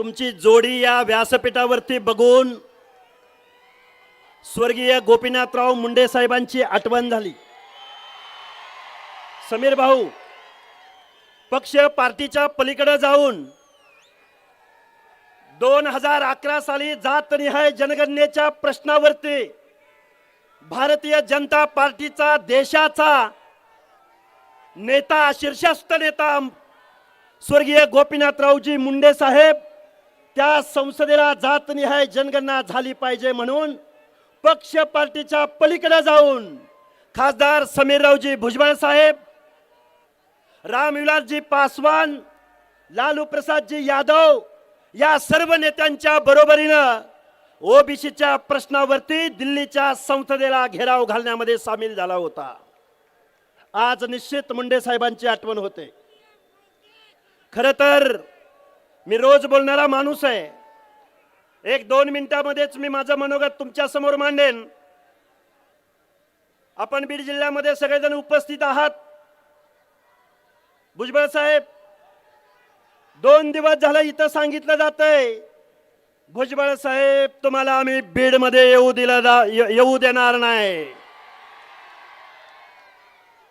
तुमची जोडी या व्यासपीठावरती बघून स्वर्गीय गोपीनाथराव मुंडे साहेबांची आठवण झाली. समीर भाऊ पक्ष पार्टीच्या पलीकडे जाऊन दोन हजार अकरा साली जातनिहाय जनगणनेच्या प्रश्नावरती भारतीय जनता पार्टीचा देशाचा नेता शीर्षस्थ नेता स्वर्गीय गोपीनाथरावजी मुंडे साहेब त्या संसदेला जातनिहाय जनगणना झाली पाहिजे म्हणून पक्ष पार्टीच्या पलीकडे जाऊन खासदार समीररावजी भुजबळ साहेब रामविलासजी पासवान लालू प्रसादजी यादव या सर्व नेत्यांच्या बरोबरीनं ओबीसीच्या प्रश्नावरती दिल्लीच्या संसदेला घेराव घालण्यामध्ये सामील झाला होता. आज निश्चित मुंडे साहेबांची आठवण होते. खरं तर मी रोज बोलणारा माणूस आहे. एक दोन मिनिटामध्येच मी माझं मनोगत तुमच्यासमोर मांडेन. आपण बीड जिल्ह्यामध्ये सगळेजण उपस्थित आहात. भुजबळ साहेब दोन दिवस झालं इथं सांगितलं जातंय. भुजबळ साहेब तुम्हाला आम्ही बीडमध्ये येऊ दिला जा- येऊ देणार नाही.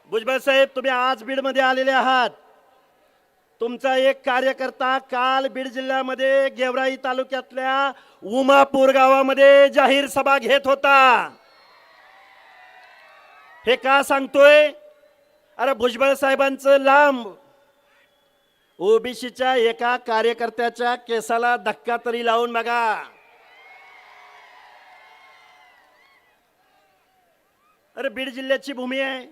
भुजबळ साहेब तुम्ही आज बीडमध्ये आलेले आहात. तुमचा एक कार्यकर्ता काल बीड जिल्ह्यामध्ये गेवराई तालुक्यातल्या उमापूर गावामध्ये जाहीर सभा घेत होता. हे का सांगतोय? अरे भुजबळ साहेबांचं लांब. ओबीसीच्या एका कार्यकर्त्याच्या केसाला धक्का तरी लावून बघा. अरे बीड जिल्ह्याची भूमी आहे.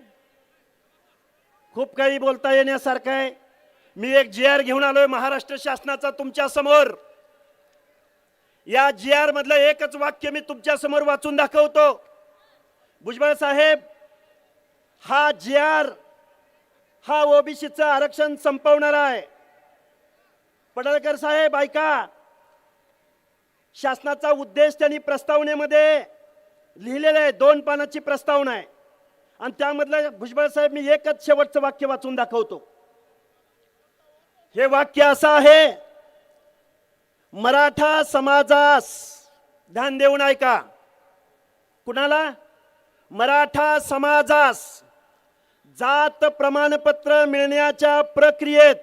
खूप काही बोलता येण्यासारखं आहे. मी एक जी आर घेऊन आलोय महाराष्ट्र शासनाचा तुमच्यासमोर. या जी आर मधलं एकच वाक्य मी तुमच्यासमोर वाचून दाखवतो. भुजबळ साहेब हा जी आर हा ओबीसीचं आरक्षण संपवणारा आहे. पडळकर साहेब ऐका. शासनाचा उद्देश त्यांनी प्रस्तावनेमध्ये लिहिलेलं आहे दोन पानाची प्रस्तावना आहे. आणि त्यामधलं भुजबळ साहेब मी एकच शेवटचं वाक्य वाचून दाखवतो. हे वाक्य असं आहे. मराठा समाजास ध्यान देऊन ऐका. कुणाला? मराठा समाजास जात प्रमाणपत्र मिळण्याच्या प्रक्रियेत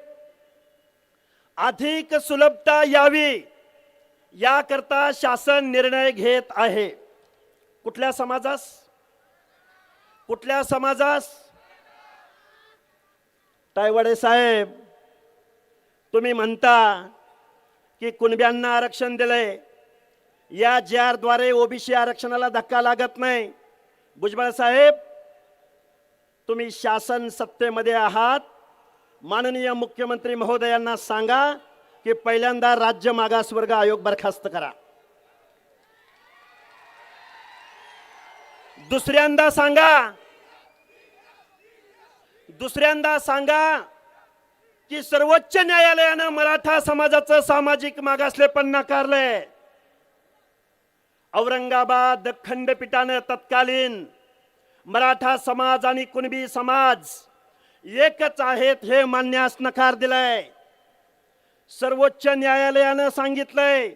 अधिक सुलभता यावी याकरता शासन निर्णय घेत आहे. कुठल्या समाजास? कुठल्या समाजास? टायवाडे साहेब. तुम्ही म्हणता की कुणब्यांना आरक्षण दिलंय? या जे आरद्वारे ओबीसी आरक्षणाला धक्का लागत नाही. भुजबळ साहेब तुम्ही शासन सत्तेमध्ये आहात. माननीय मुख्यमंत्री महोदयांना सांगा की पहिल्यांदा राज्य मागासवर्ग आयोग बरखास्त करा. दुसऱ्यांदा सांगा. दुसऱ्यांदा सांगा की सर्वोच्च न्यायालयानं मराठा समाजाचं सामाजिक मागासलेपण नाकारलंय. औरंगाबाद खंडपीठानं तत्कालीन मराठा समाज आणि कुणबी समाज एकच आहेत हे मानण्यास नकार दिलाय. सर्वोच्च न्यायालयानं सांगितलंय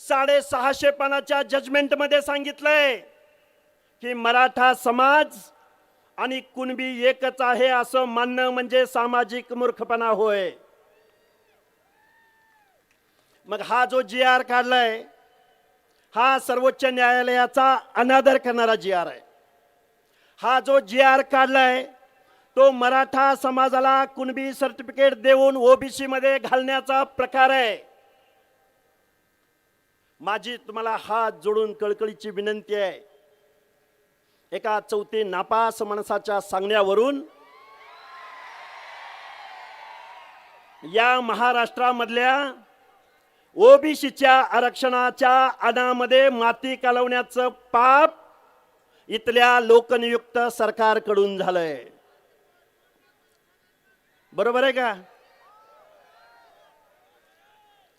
साडेसहाशे पानाच्या जजमेंटमध्ये सांगितलंय की मराठा समाज आणि कुणबी एकच आहे असं मानणं म्हणजे सामाजिक मूर्खपणा होय. मग हा जो जी आर काढलाय हा सर्वोच्च न्यायालयाचा अनादर करणारा जी आर आहे. हा जो जी आर काढलाय तो मराठा समाजाला कुणबी सर्टिफिकेट देऊन ओबीसी मध्ये घालण्याचा प्रकार आहे. माझी तुम्हाला हात जोडून कळकळीची विनंती आहे. एका चौथी नापास माणसाच्या सांगण्यावरून या महाराष्ट्रामधल्या ओबीसीच्या आरक्षणाच्या अनामध्ये माती कालवण्याचं पाप इथल्या लोकनियुक्त सरकारकडून झालंय. बरोबर आहे का?